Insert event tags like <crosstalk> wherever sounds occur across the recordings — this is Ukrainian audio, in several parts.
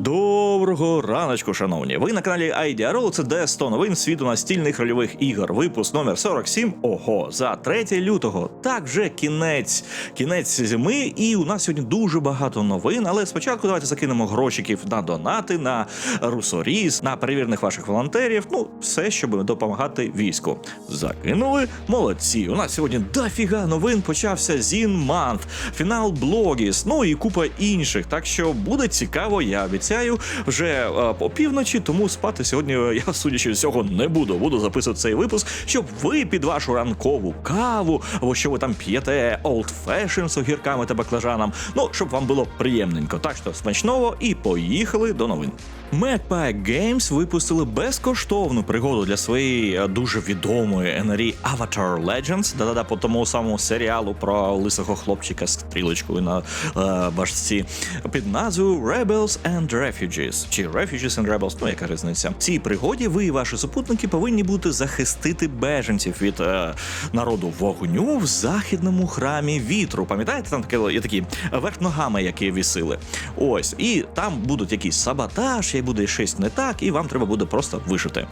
До Доброго раночку, шановні. Ви на каналі IDRO, це де 100 новин світу настільних рольових ігор. Випуск номер 47. Ого, за 3 лютого. Так вже кінець, кінець зими, і у нас сьогодні дуже багато новин. Але спочатку давайте закинемо грошиків на донати, на русоріз, на перевірених ваших волонтерів. Ну, все, щоб допомагати війську. Закинули молодці. У нас сьогодні дофіга новин. Почався Зін Мант, фінал Блогіс, ну і купа інших. Так що буде цікаво, я обіцяю. Вже е, по півночі, тому спати сьогодні я, судячи з цього, не буду. Буду записувати цей випуск, щоб ви під вашу ранкову каву, або що ви там п'єте Old Fashion з огірками та баклажаном. Ну, щоб вам було приємненько. Так що смачного і поїхали до новин. Magpie Games випустили безкоштовну пригоду для своєї е, дуже відомої NRE Avatar Legends, да-да-да, по тому самому серіалу про лисого хлопчика з стрілочкою на е, башці під назвою Rebels and Refugees, чи Refugees and Rebels, ну яка різниця. В цій пригоді ви і ваші супутники повинні бути захистити беженців від е, народу вогню в західному храмі вітру. Пам'ятаєте, там таке є такі верх ногами, які вісили. Ось, і там будуть якийсь саботаж, і буде щось не так, і вам треба буде просто вижити.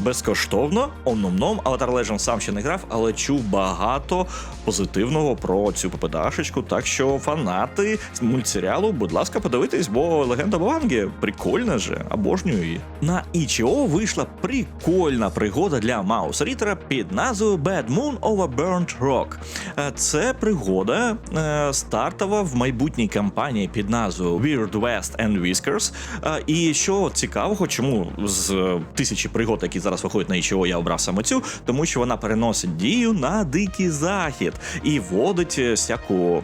Безкоштовно, онумном Avatar сам ще не грав, але чув багато позитивного про цю попедашечку. Так що фанати мультсеріалу, будь ласка, подивитись, бо легенда Бованги прикольна же, обожнюю її. На Ічіо вийшла прикольна пригода для Маус Рітера під назвою Bad Moon over Burnt Rock. Е, Це пригода е, стартова в майбутній кампанії під назвою Weird West and Whiskers. Е, І що цікавого, чому з тисячі пригод, які зараз виходить на ІЧО, я обрав саме цю, тому що вона переносить дію на дикий захід і вводить е, всяку.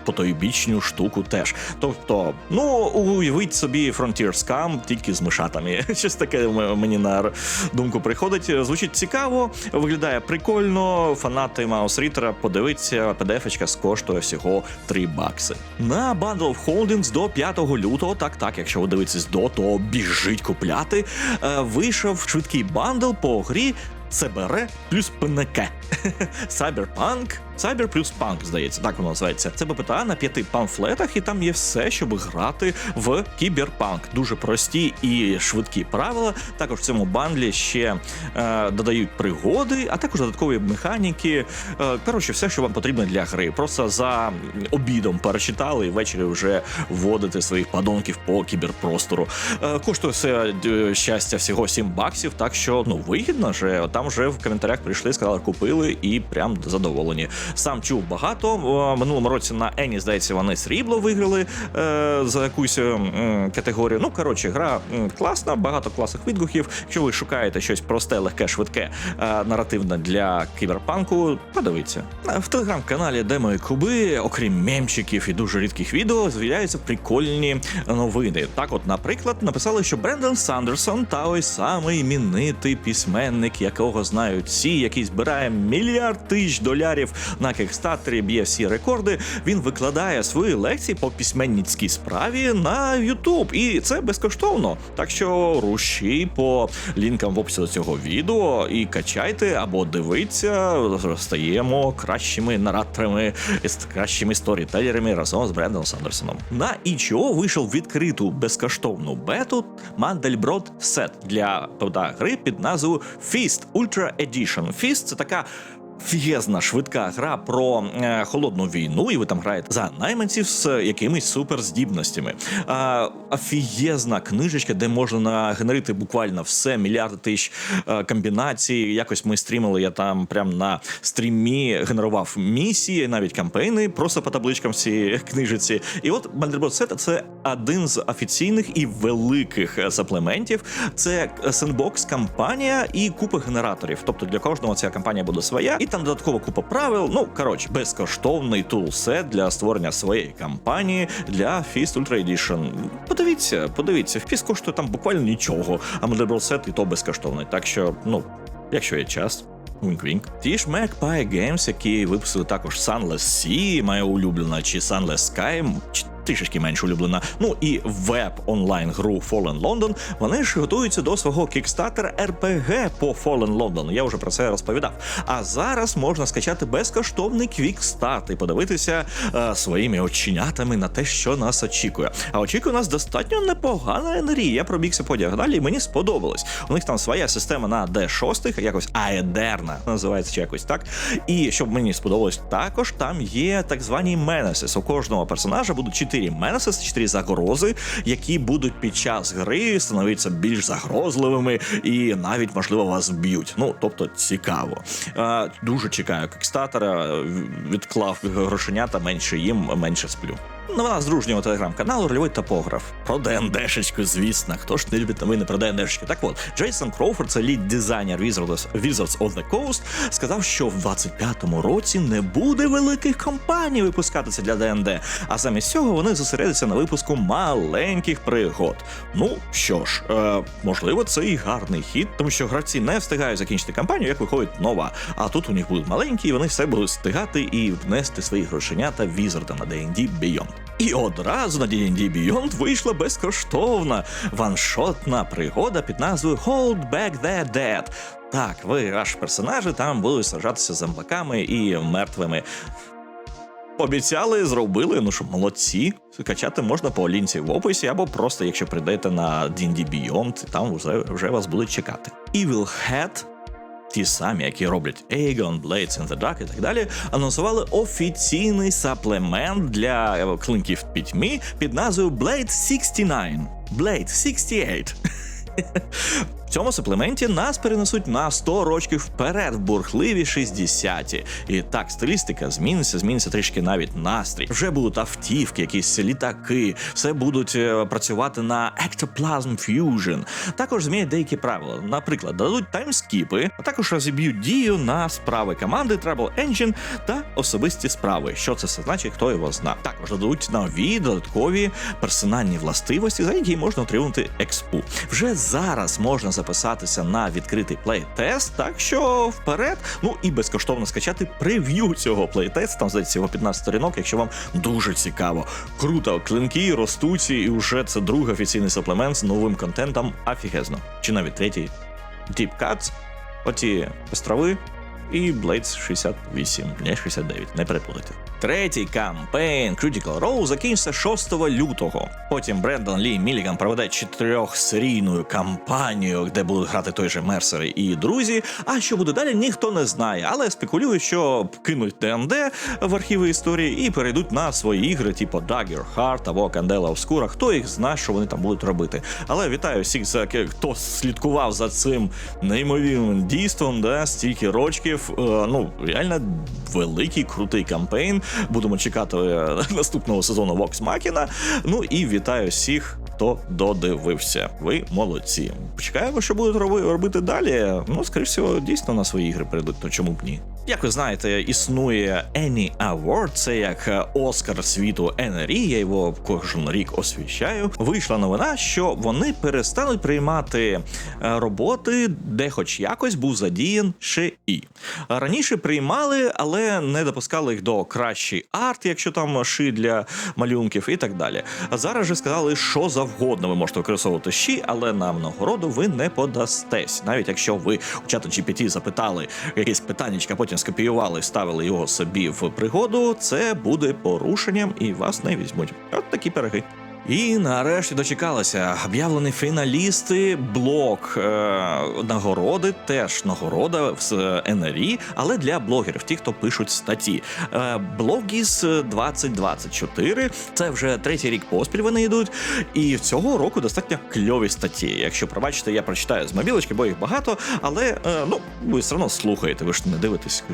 М, Потойбічню штуку теж. Тобто, ну уявіть собі Frontier Scam тільки з мишатами. <laughs> Щось таке мені на думку приходить. Звучить цікаво, виглядає прикольно. Фанати Маус Рітера, подивіться, PDF-очка скоштує всього 3 бакси. На Bundle of Holdings до 5 лютого, так так, якщо ви дивитесь до, то біжить купляти. е, Вийшов швидкий бандл по грі. ЦБР плюс ПНК. <laughs> Cyberpunk, Cyber плюс Punk, здається, так воно називається. Це БПТА на п'яти памфлетах, і там є все, щоб грати в кіберпанк. Дуже прості і швидкі правила. Також в цьому бандлі ще е, додають пригоди, а також додаткові механіки. Е, коротше, все, що вам потрібно для гри. Просто за обідом перечитали і ввечері вже вводите своїх падонків по кіберпростору. Е, коштує все е, щастя всього 7 баксів, так що ну вигідно же. Там вже в коментарях прийшли, сказали, купили і прям задоволені. Сам чув багато. Минулому році на Ені, здається, вони срібло виграли е, за якусь м, категорію. Ну коротше, гра класна, багато класних відгуків. Якщо ви шукаєте щось просте, легке, швидке, е, наративне для кіберпанку, подивіться. Е, В телеграм-каналі Де мої куби, окрім мемчиків і дуже рідких відео, з'являються прикольні новини. Так, от, наприклад, написали, що Брендон Сандерсон та ось самий іменитий письменник, якого знають всі, який збирає мільярд тисяч долярів на кекстатері, б'є всі рекорди. Він викладає свої лекції по письменницькій справі на YouTube. І це безкоштовно. Так що руші по лінкам в описі до цього відео і качайте або дивіться, стаємо кращими нараторами кращими сторітелерами разом з Брендоном Сандерсоном. На ічо вийшов відкриту безкоштовну бету Mandelbrot Set для гри під назвою Fist Ultra Edition. Fist – це така Фієзна швидка гра про е, холодну війну, і ви там граєте за найманців з якимись суперздібностями. А, офігезна книжечка, де можна нагенерити буквально все, мільярди тисяч е, комбінацій. Якось ми стрімили, я там прям на стрімі генерував місії, навіть кампейни, просто по табличкам всі книжиці. І от Set – це один з офіційних і великих е, саплементів. Це сендбокс кампанія і купа генераторів. Тобто для кожного ця кампанія буде своя, і там додаткова купа правил. Ну коротше, безкоштовний тулсет для створення своєї кампанії для Fist Ultra Edition. Подивіться, подивіться, Fist коштує там буквально нічого, а Set і то безкоштовний. Так що, ну, якщо є час. Вінк-вінк. Ті ж Magpie Games, які випустили також Sunless Sea, моя улюблена, чи Sunless Sky, чи трішечки менш улюблена. Ну і веб онлайн гру Fallen London. Вони ж готуються до свого кікстартера RPG по Fallen London. Я вже про це розповідав. А зараз можна скачати безкоштовний квікстарт і подивитися е, своїми оченятами на те, що нас очікує. А очікує нас достатньо непогана енергія. Я пробігся по діагоналі, і мені сподобалось. У них там своя система на D6, якось аедерна називається чи якось так. І щоб мені сподобалось, також там є так звані Менесис. У кожного персонажа будуть чотири Менесис, чотири загрози, які будуть під час гри становитися більш загрозливими і навіть можливо вас вб'ють. Ну тобто цікаво. Е, дуже чекаю кікстатера. Відклав грошенята менше їм, менше сплю. Новина з дружнього телеграм-каналу Рольовий топограф. Про ДНДшечку, звісно. Хто ж не любить новини про ДНДшечки? Так от, Джейсон Кроуфорд, це лід дизайнер Wizards, Wizards of the Coast, сказав, що в 25-му році не буде великих компаній випускатися для ДНД, а замість цього вони зосередяться на випуску маленьких пригод. Ну що ж, е, можливо, це і гарний хід, тому що гравці не встигають закінчити кампанію, як виходить нова. А тут у них будуть маленькі, і вони все будуть встигати і внести свої грошенята візарда на D&D Beyond. І одразу на D&D Beyond вийшла безкоштовна ваншотна пригода під назвою Hold Back the Dead. Так, ви аж персонажі там будуть сражатися з зомбаками і мертвими. Обіцяли, зробили, ну що молодці. Качати можна по лінці в описі, або просто якщо прийдете на D&D Beyond, там вже, вже вас будуть чекати. Evil Head ті самі, які роблять Aegon, Blades in the Dark і так далі, анонсували офіційний саплемент для е, клинків в пітьмі під назвою Blade 69. Blade 68. Цьому суплементі нас перенесуть на 100 років вперед в бурхливі 60-ті. І так, стилістика зміниться, зміниться трішки навіть настрій. Вже будуть автівки, якісь літаки, все будуть е, працювати на Ectoplasm Fusion. Також змінять деякі правила. Наприклад, дадуть таймскіпи, а також розіб'ють дію на справи команди Trouble Engine та особисті справи. Що це все значить, хто його зна. Також дадуть нові додаткові персональні властивості, за які можна отримати експу. Вже зараз можна записатися на відкритий плейтест, так що вперед. Ну і безкоштовно скачати прев'ю цього плейтесту. Там здається всього 15 сторінок, якщо вам дуже цікаво. Круто, клинки ростуть, і вже це другий офіційний суплемент з новим контентом. Афігезно. Чи навіть третій. Deep Cuts, оті острови і Blades 68, не 69, не переплутайте. Третій кампейн Critical Role закінчиться 6 лютого. Потім Брендон Лі Міліган проведе чотирьохсерійну кампанію, де будуть грати той же Мерсери і друзі. А що буде далі, ніхто не знає. Але спекулюю, що кинуть ДНД в архіви історії і перейдуть на свої ігри, типу Dagger Heart або Candela Obscura. Хто їх знає, що вони там будуть робити. Але вітаю всіх, за хто слідкував за цим неймовірним дійством, да, стільки рочків. Е, ну реально великий крутий кампейн. Будемо чекати е, <laughs> наступного сезону Vox Machina. Ну і вітаю всіх, хто додивився. Ви молодці. Чекаємо, що будуть роби- робити далі. Ну, скоріш всього, дійсно на свої ігри перейдуть, то чому б ні. Як ви знаєте, існує Annie Award, це як е, Оскар світу НРІ, я його кожен рік освіщаю. Вийшла новина, що вони перестануть приймати е, роботи, де хоч якось був задіян ще і. Раніше приймали, але не допускали їх до кращий арт, якщо там ши для малюнків і так далі. А зараз же сказали, що завгодно ви можете використовувати щі, але на нагороду ви не подастесь. Навіть якщо ви у чату GPT запитали якесь питання, а потім скопіювали, ставили його собі в пригоду, це буде порушенням і вас не візьмуть. От такі пироги. І нарешті дочекалися об'явлені фіналісти блок е, нагороди, теж нагорода в с- НРІ, але для блогерів, ті, хто пишуть статті. Е, Блогіс 2024 це вже третій рік поспіль вони йдуть. І цього року достатньо кльові статті. Якщо пробачите, я прочитаю з мобілочки, бо їх багато, але е, ну ви все одно слухаєте, ви ж не дивитесь,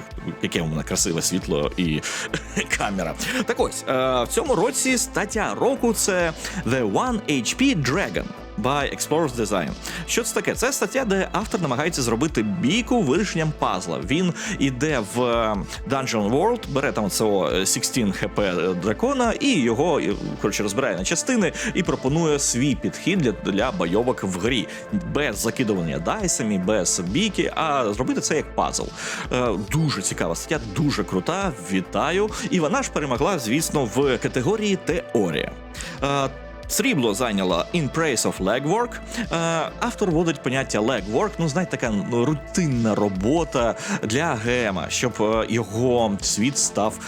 яке у мене красиве світло і <laughs> камера. Так ось е, в цьому році стаття року це The One HP Dragon. By Explorers Design. Що це таке? Це стаття, де автор намагається зробити бійку вирішенням пазла. Він іде в е, Dungeon World, бере там цього е, 16 хп дракона і його е, коротше розбирає на частини і пропонує свій підхід для, для бойовок в грі без закидування дайсами, без бійки, а зробити це як пазл. Е, дуже цікава стаття, дуже крута. Вітаю. І вона ж перемогла, звісно, в категорії теорія. Срібло зайняло In Praise of Legwork. Е, Автор вводить поняття legwork, ну знаєте, така рутинна робота для гема, щоб е, його світ став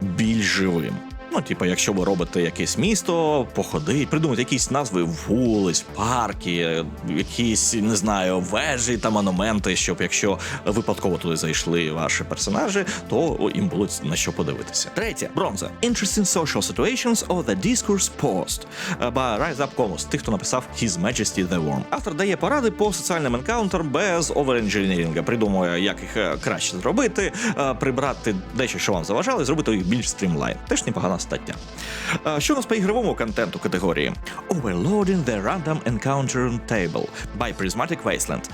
більш живим. Ну, типу, якщо ви робите якесь місто, походить, придумайте якісь назви вулиць, парки, якісь не знаю, вежі та монументи, щоб якщо випадково туди зайшли ваші персонажі, то їм було на що подивитися. Третє бронза. Interesting social situations or the discourse post е, by Rise Up Commons, тих, хто написав His Majesty the Worm. Автор дає поради по соціальним енкаунтерам без оверендженірінга. Придумує, як їх е, краще зробити, е, прибрати дещо, що вам заважало, і зробити їх більш стрімлайн. Теж непогана стаття. Що у нас по ігровому контенту категорії? Overloading the Random Encounter Table by Prismatic Wasteland.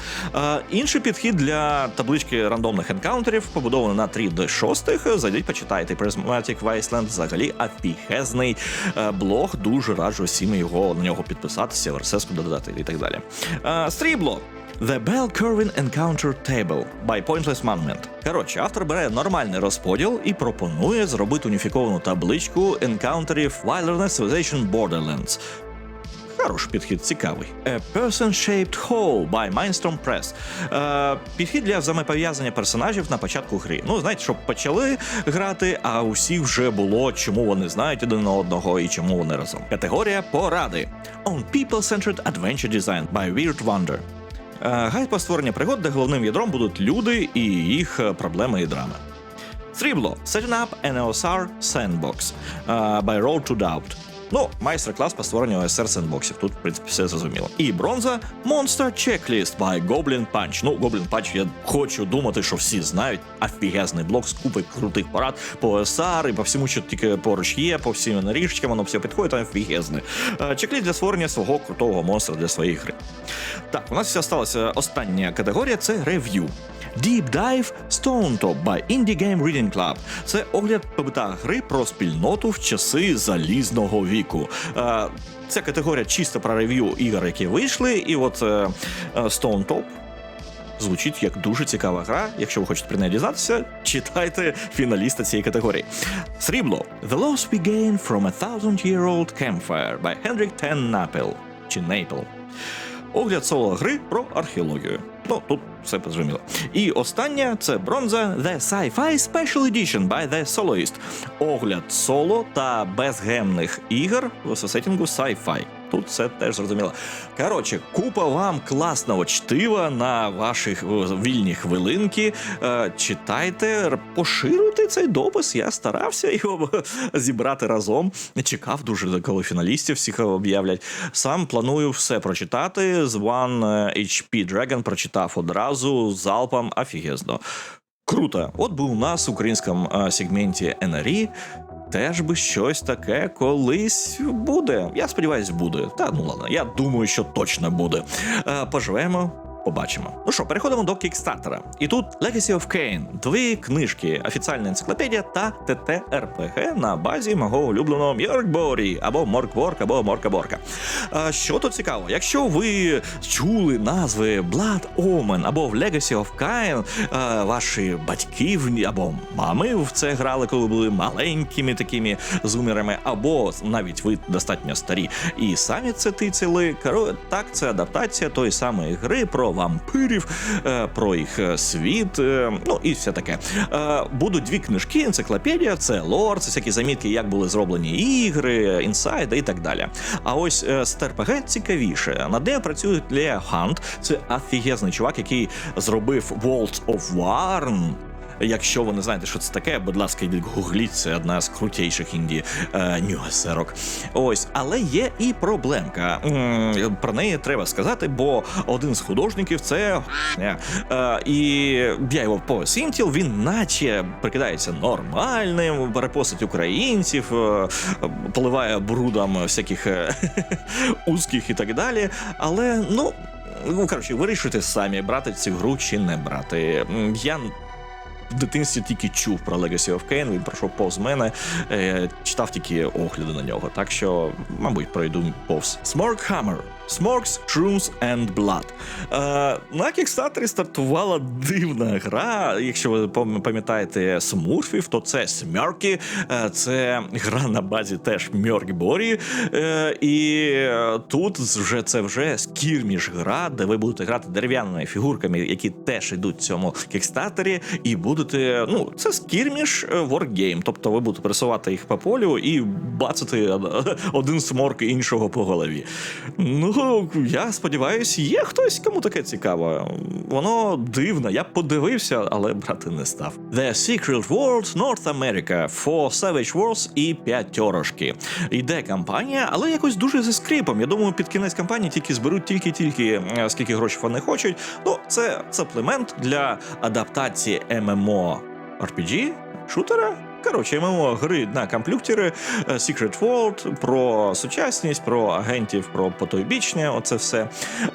Інший підхід для таблички рандомних енкаунтерів побудований на 3D6. Зайдіть, почитайте Prismatic Wasteland. Взагалі офігезний е, блог. Дуже раджу всім його на нього підписатися, в RSS додати і так далі. Стрібло. The Bell Curving Encounter Table by Pointless Monument. Коротше, автор бере нормальний розподіл і пропонує зробити уніфіковану табличку енкаунтерів Wilderness Civilization Borderlands. Хороший підхід, цікавий. A Person-Shaped Hole by Mindstorm Press. Е, підхід для взаємопов'язання персонажів на початку гри. Ну, знаєте, щоб почали грати, а усіх вже було, чому вони знають один одного і чому вони разом. Категорія поради. On People-Centered Adventure Design by Weird Wonder. Е, Гайд по створення пригод, де головним ядром будуть люди і їх е, проблеми і драми. Срібло Setting up an OSR Sandbox uh, by Road to Doubt. Ну, майстер-клас по створенню OSR сендбоксів. Тут, в принципі, все зрозуміло. І бронза Monster Checklist by Goblin Punch. Ну, Goblin Punch, я хочу думати, що всі знають. Офігезний блок з купи крутих парад по OSR і по всьому, що тільки поруч є, по всім наріжечкам, воно все підходить, офігезне. Е, Чекліст для створення свого крутого монстра для своєї гри. Так, у нас ще залишилася остання категорія це рев'ю. Deep Dive Stone Top by Indie Game Reading Club. Це огляд побита гри про спільноту в часи залізного віку. Е, Ця категорія чисто про рев'ю ігор, які вийшли, і от е, е, Stone Top звучить як дуже цікава гра. Якщо ви хочете про неї дізнатися, читайте фіналіста цієї категорії. Срібло The Loss We Gain from a Thousand Year Old Campfire by Hendrik Ten Napel чи Napel. Огляд соло гри про археологію. Ну, тут все зрозуміло. І остання це бронза The Sci-Fi Special Edition by The Soloist. Огляд соло та безгемних ігор в сетінгу Sci-Fi. Тут все теж зрозуміло. Коротше, купа вам класного чтива на ваші вільні хвилинки. Е, Читайте, поширюйте цей допис. Я старався його <laughs> зібрати разом. Чекав дуже, коли фіналістів всіх об'являть. Сам планую все прочитати. З One HP Dragon прочитав одразу залпом офігезно. Круто. От би у нас в українському е, сегменті NRE теж би щось таке колись буде. Я сподіваюсь, буде. Та ну ладно, я думаю, що точно буде. Е, Поживемо. Побачимо. Ну що, переходимо до кікстартера. І тут Legacy of Kain, дві книжки, офіціальна енциклопедія та ТТРПГ на базі мого улюбленого Мьоркборі або Моркворк, або Моркаборка. Що тут цікаво? Якщо ви чули назви Blood Omen або в Legacy of Kain, ваші батьки або мами в це грали, коли були маленькими такими зумерами, або навіть ви достатньо старі і самі це тицяли. Так, це адаптація тої самої гри про вампирів, е, про їх е, світ, е, ну і все таке. Будуть дві книжки, енциклопедія, це лор, це всякі замітки, як були зроблені ігри, інсайди і так далі. А ось з ТРПГ цікавіше. Над де працює Лео Хант. Це офігезний чувак, який зробив World of Warn. Якщо ви не знаєте, що це таке, будь ласка, йдіть гугліть, це одна з крутейших інді е. Ось, але є і проблемка. Про неї треба сказати, бо один з художників це е, е, і я його посінтіл, він наче прикидається нормальним, перепостить українців, поливає брудом всяких <laughs> узких і так далі. Але ну. Ну, коротше, вирішуйте самі, брати цю гру чи не брати. Я в дитинстві тільки чув про Legacy of Kane, він пройшов повз мене, е, читав тільки огляди на нього, так що, мабуть, пройду повз. Smork Smorks, Shrooms and Blood. Е, на кікстатері стартувала дивна гра. Якщо ви пам'ятаєте смурфів, то це Смерки. Е, це гра на базі теж Мьоркборі. Е, і тут вже це вже скірміш гра, де ви будете грати дерев'яними фігурками, які теж йдуть в цьому кікстатері, і будете. Ну, це скірміш воркгейм. Тобто ви будете пересувати їх по полю і бацати <laughs> один сморк іншого по голові. Ну, я сподіваюся, є хтось, кому таке цікаво. Воно дивно, я подивився, але брати не став. The Secret World North America for Savage Wars і п'ятерошки. Йде кампанія, але якось дуже зі скрипом. Я думаю, під кінець кампанії тільки зберуть тільки-тільки е, скільки грошей вони хочуть. Ну, це саплемент для адаптації MMO RPG, шутера. Коротше, ММО гри на комп'ютери, е, Secret World, про сучасність, про агентів, про потойбічне, оце все.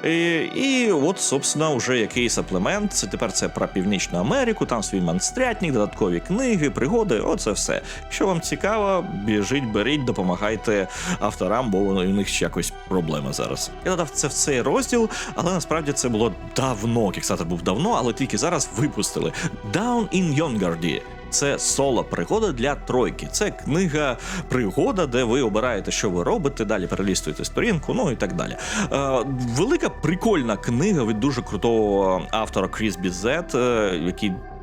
І, і от, собственно, вже який саплемент. Це тепер це про Північну Америку, там свій монстрятник, додаткові книги, пригоди, оце все. Якщо вам цікаво, біжіть, беріть, допомагайте авторам, бо воно- у них якось проблема зараз. Я додав це в цей розділ, але насправді це було давно. Кікстатер був давно, але тільки зараз випустили. Down in Yongarді. Це соло пригода для тройки. Це книга пригода, де ви обираєте, що ви робите, далі перелістуєте сторінку, ну і так далі. Е, велика прикольна книга від дуже крутого автора Кріс Бізет, е,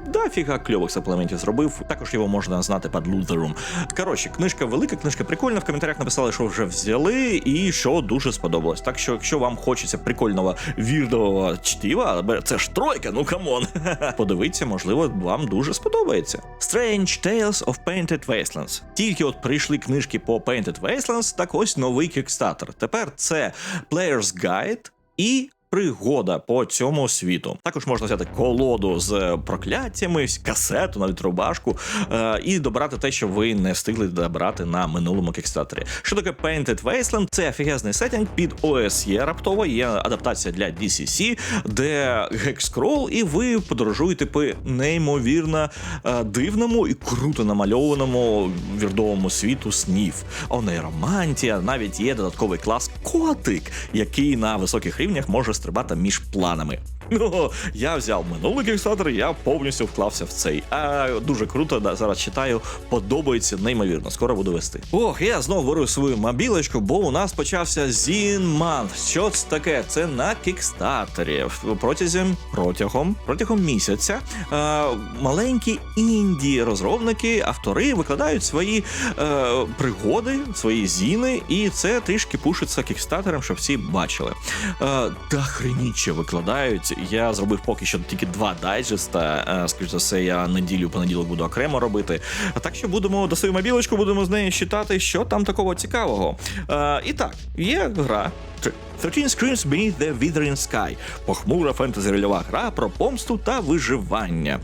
який. Дофіга кльових саплементів зробив. Також його можна знати під Лутером. Коротше, книжка велика, книжка прикольна. В коментарях написали, що вже взяли, і що дуже сподобалось. Так що, якщо вам хочеться прикольного вірдового чтіва, це ж тройка, ну камон. <laughs> Подивіться, можливо, вам дуже сподобається. Strange Tales of Painted Wastelands. Тільки от прийшли книжки по Painted Wastelands, так ось новий кікстатер. Тепер це Player's Guide і. Пригода по цьому світу. Також можна взяти колоду з прокляттями, касету, навіть рубашку, е, і добрати те, що ви не встигли добрати на минулому кікстатері. Що таке Painted Wasteland? Це офігезний сеттинг під OSE раптово. Є адаптація для DCC, де гекскрол, і ви подорожуєте по неймовірно е, дивному і круто намальованому вірдовому світу снів. Онейромантія, навіть є додатковий клас котик, який на високих рівнях може стрибати між планами. Ну, я взяв минулий кікстатер, я повністю вклався в цей. А дуже круто, да, зараз читаю, подобається неймовірно. Скоро буду вести. Ох, я знову беру свою мобілочку, бо у нас почався Month. Що це таке? Це на кікстатері. Протягом протягом протягом місяця е, маленькі інді розробники, автори викладають свої е, пригоди, свої зіни, і це трішки пушиться кікстатером, щоб всі бачили. Е, та хреніче викладають. Я зробив поки що тільки два дайджеста. Е, скоріш за все, я неділю понеділок буду окремо робити. Так що будемо до свою мобілочку, будемо з нею читати, що там такого цікавого. Е, і так, є гра. 13 Screams Beneath the Withering Sky. Похмура фентезі-рольова гра про помсту та виживання.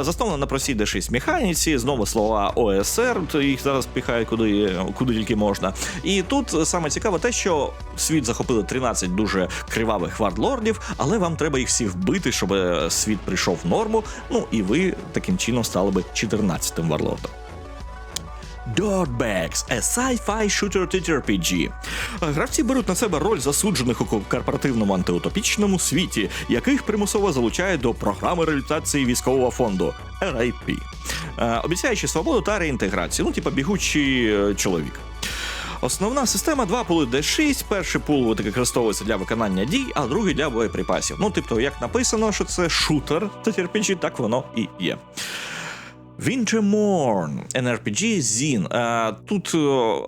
Заснована на простій D6 механіці, знову слова ОСР, їх зараз піхають куди, куди тільки можна. І тут саме цікаве те, що світ захопили 13 дуже кривавих вардлордів, але вам треба їх всіх вбити, щоб е, світ прийшов в норму. Ну і ви таким чином стали би 14-тим варлордом. Dirtbags – a sci-fi shooter TTRPG. Гравці беруть на себе роль засуджених у корпоративному антиутопічному світі, яких примусово залучають до програми реалізації військового фонду RIP, е, обіцяючи свободу та реінтеграцію, ну типа бігучий е, чоловік. Основна система два пули D6. Перший пул використовується для виконання дій, а другий для боєприпасів. Ну, тобто, як написано, що це шутер TTRPG, так воно і є. Wintermorn, NRPG Zin. Е, Тут е,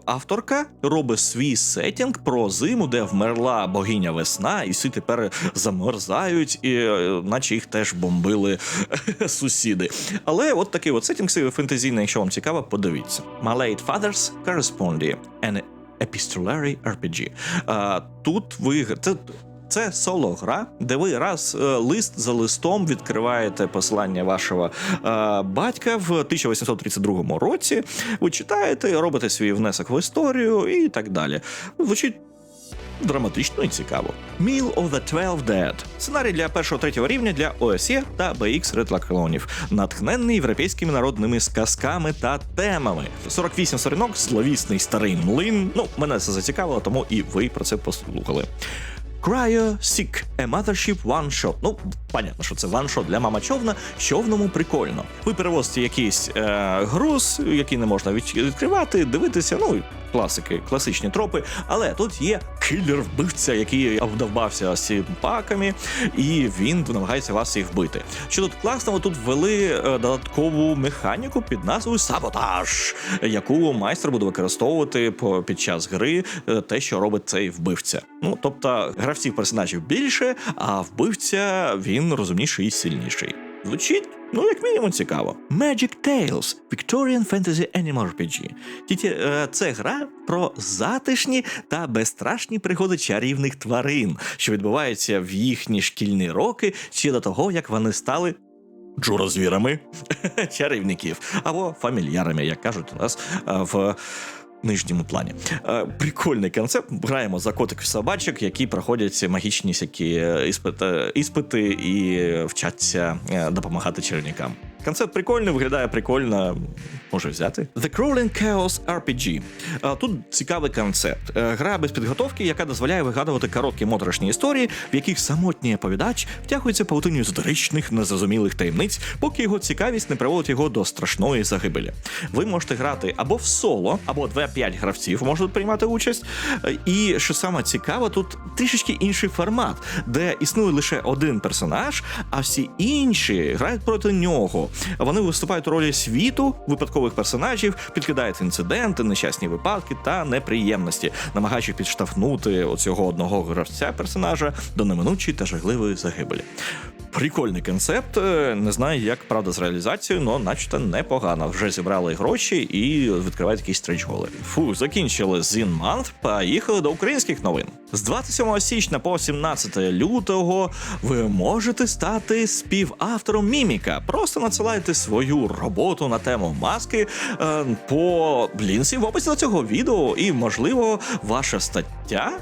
авторка робить свій сетінг про зиму, де вмерла богиня весна, і всі тепер замерзають, і е, наче їх теж бомбили <laughs> сусіди. Але от такий от сетінг фентезійний, якщо вам цікаво, подивіться. My late father's correspondee, an epistolary RPG. Тут ви це. Це соло-гра, де ви раз е, лист за листом відкриваєте посилання вашого е, батька в 1832 році. Ви читаєте, робите свій внесок в історію і так далі. Звучить драматично і цікаво. Meal of the Twelve Dead. Сценарій для першого третього рівня для ОСЄ та BX Red клонів, натхненний європейськими народними сказками та темами. 48 сторінок, зловісний старий млин. Ну, мене це зацікавило, тому і ви про це послухали. Cryo Sick, a Mothership One Shot. Ну, понятно, що це ваншот для мама човна. Човному прикольно. Ви перевозите якийсь е, груз, який не можна відкривати, дивитися. Ну, класики, класичні тропи. Але тут є киллер-вбивця, який обдовбався цими паками, і він намагається вас їх вбити. Що тут класно, тут ввели е, додаткову механіку під назвою Саботаж, яку майстер буде використовувати під час гри, е, те, що робить цей вбивця. Ну тобто гравців персонажів більше, а вбивця він розумніший і сильніший. Звучить, ну, як мінімум, цікаво. Magic Tales Victorian Fantasy Animal RPG. Тільки е, це гра про затишні та безстрашні пригоди чарівних тварин, що відбуваються в їхні шкільні роки ще до того, як вони стали. Джурозвірами <laughs> чарівників або фамільярами, як кажуть у нас е, в нижньому плані. Е, Прикольний концепт. Граємо за котиків собачок, які проходять магічні всякі е, іспити, іспити і вчаться е, допомагати чарівникам. Концепт прикольний, виглядає прикольно. Може взяти. The Crawling Chaos RPG. Тут цікавий концепт. Е, Гра без підготовки, яка дозволяє вигадувати короткі моторошні історії, в яких самотній оповідач втягується павутиню езотеричних, незрозумілих таємниць, поки його цікавість не приводить його до страшної загибелі. Ви можете грати або в соло, або 2-5 гравців можуть приймати участь. І що саме цікаво, тут трішечки інший формат, де існує лише один персонаж, а всі інші грають проти нього. Вони виступають у ролі світу, випадкових персонажів, підкидають інциденти, нещасні випадки та неприємності, намагаючись підштовхнути оцього одного гравця персонажа до неминучої та жахливої загибелі. Прикольний концепт. е, Не знаю, як правда з реалізацією, але начебто непогано. Вже зібрали гроші і відкривають якісь стрейч голи. Фу, закінчили Zin Month, поїхали до українських новин. З 27 січня по 17 лютого ви можете стати співавтором міміка. Просто надсилайте свою роботу на тему маски е, по лінці в описі до цього відео, і можливо ваша стаття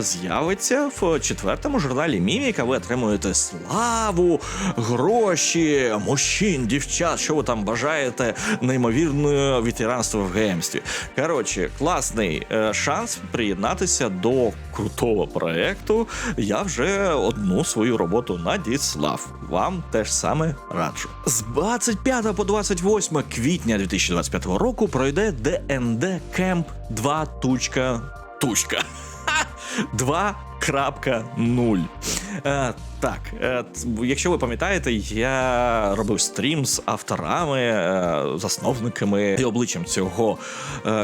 з'явиться в четвертому журналі Міміка. Ви отримуєте славу, гроші, мужчин, дівчат, що ви там бажаєте, неймовірне ветеранство в геймстві. Коротше, класний е, шанс приєднатися до крутого проекту. Я вже одну свою роботу надіслав. Вам теж саме раджу. З 25 по 28 квітня 2025 року пройде ДНД Camp 2. Тучка. Тучка. 2.0. Е, так, е, якщо ви пам'ятаєте, я робив стрім з авторами, е, засновниками і обличчям цього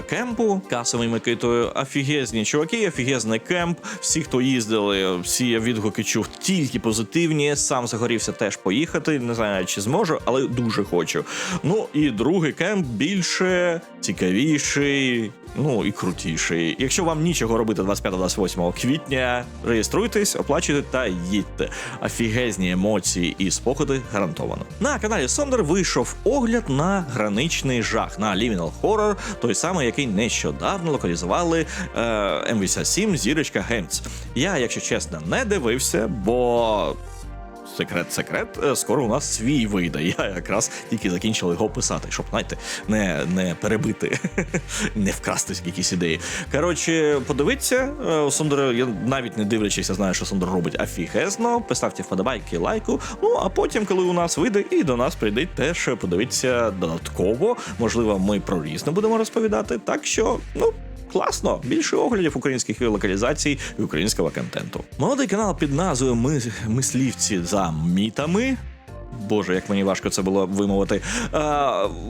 кемпу касовою Микитою. Офігезні чуваки, офігезний кемп. Всі, хто їздили, всі відгуки чув тільки позитивні. Сам загорівся теж поїхати. Не знаю, чи зможу, але дуже хочу. Ну і другий кемп більше цікавіший. Ну і крутіший. Якщо вам нічого робити 25-28 квітня, реєструйтесь, оплачуйте та їдьте. Офігезні емоції і спогади гарантовано. На каналі Сондер вийшов огляд на граничний жах на Liminal Horror, той самий, який нещодавно локалізували е, M87 Зірочка Гемц. Я, якщо чесно, не дивився, бо секрет, секрет, е, скоро у нас свій вийде. Я якраз тільки закінчив його писати, щоб знаєте, не, не перебити, <laughs> не вкрасти якісь ідеї. Коротше, подивіться, е, я навіть не дивлячись, я знаю, що Сундер робить офігезно. Поставте вподобайки, лайку. Ну а потім, коли у нас вийде, і до нас прийде теж подивитися додатково. Можливо, ми про різне будемо розповідати. Так що, ну. Класно, більше оглядів українських локалізацій і українського контенту. Молодий канал під назвою Ми мислівці за мітами. Боже, як мені важко це було вимовити. Е,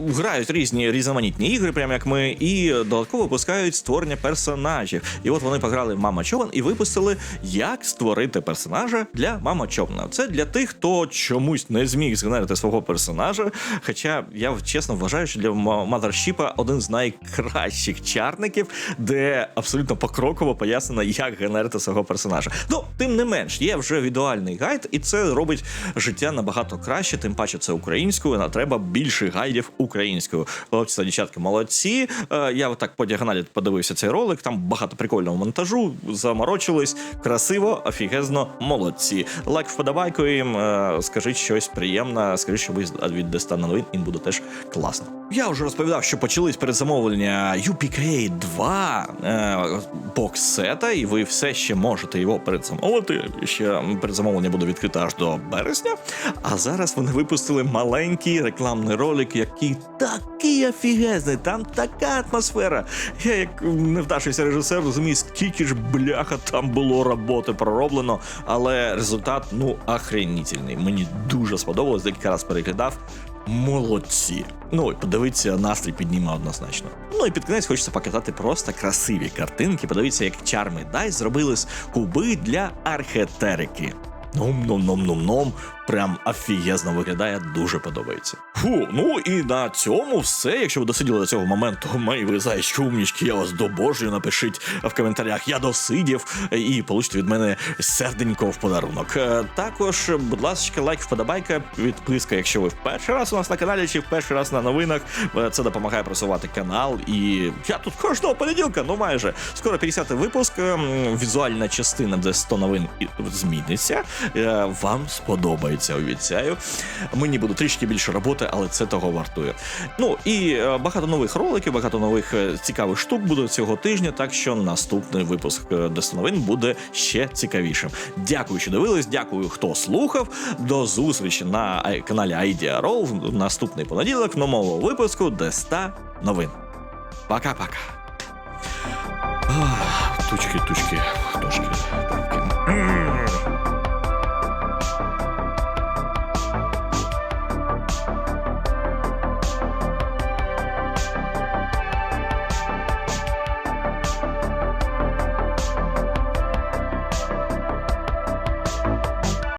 грають різні різноманітні ігри, прямо як ми, і додатково випускають створення персонажів. І от вони пограли Мама Човен і випустили, як створити персонажа для Мама Човна. Це для тих, хто чомусь не зміг згенерити свого персонажа. Хоча я чесно вважаю, що для Mothership один з найкращих чарників, де абсолютно покроково пояснено, як генерити свого персонажа. Ну, тим не менш, є вже відеальний гайд, і це робить життя набагато краще. Тим паче це українською. а треба більше гайдів українською. Хлопці та дівчатки молодці. Е, Я так по діагоналі подивився цей ролик. Там багато прикольного монтажу. Заморочились красиво, офігезно, молодці. Лайк вподобайку їм. е, Скажіть щось приємне. Скажіть, що ви віддасте на новин, і буде теж класно. Я вже розповідав, що почались передзамовлення UPK 2 е, бокс-сета, і ви все ще можете його передзамовити. Ще передзамовлення буде відкрите аж до березня. А зараз вони випустили маленький рекламний ролик, який такий офігезний, там така атмосфера. Я, як невдавшийся режисер, розумію, скільки ж бляха там було роботи пророблено, але результат ну охренітельний. Мені дуже сподобалось, декілька раз переглядав. Молодці. Ну і подивіться, настрій підніме однозначно. Ну і під кінець хочеться показати просто красиві картинки. Подивіться, як чарми Дай зробили з куби для архетерики. Ном ном ном ном ном прям офігезно виглядає, дуже подобається. Фу, ну і на цьому все. Якщо ви досиділи до цього моменту, мої ви зайчі умнічки, я вас добожую. Напишіть в коментарях, я досидів, і получите від мене серденько в подарунок. Е, Також, будь ласка, лайк, вподобайка, підписка, якщо ви в перший раз у нас на каналі чи в перший раз на новинах. Е, Це допомагає просувати канал. І я тут кожного понеділка, ну майже скоро 50-й випуск. Ем, Візуальна частина, де 100 новин зміниться. Е, Вам сподобається, обіцяю. Мені буде трішки більше роботи, але це того вартує. Ну і е, багато нових роликів, багато нових е, цікавих штук буде цього тижня. Так що наступний випуск новин буде ще цікавішим. Дякую, що дивились. Дякую, хто слухав. До зустрічі на каналі Idea Row в наступний понеділок в новому випуску Деста новин. Пока-пока. Тучки, тучки, тушки.